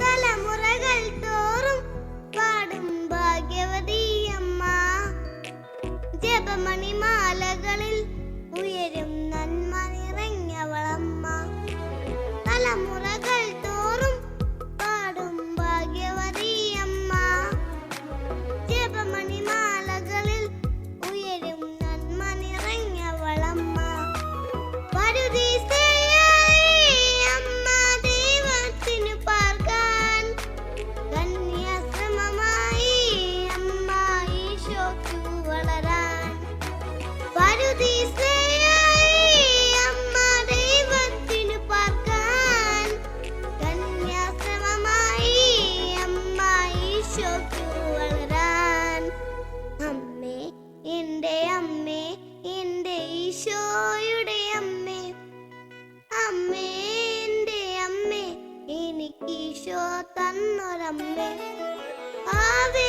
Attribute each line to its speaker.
Speaker 1: തലമുറകൾ തോറും പാടും ഭാഗ്യവതിയമ്മ. ജപമണി മാലകളിൽ ഉയരും നന്മ നിറഞ്ഞവളമ്മ. തലമുറ ഈശോ തന്നൊരമ്മേ. ആവേ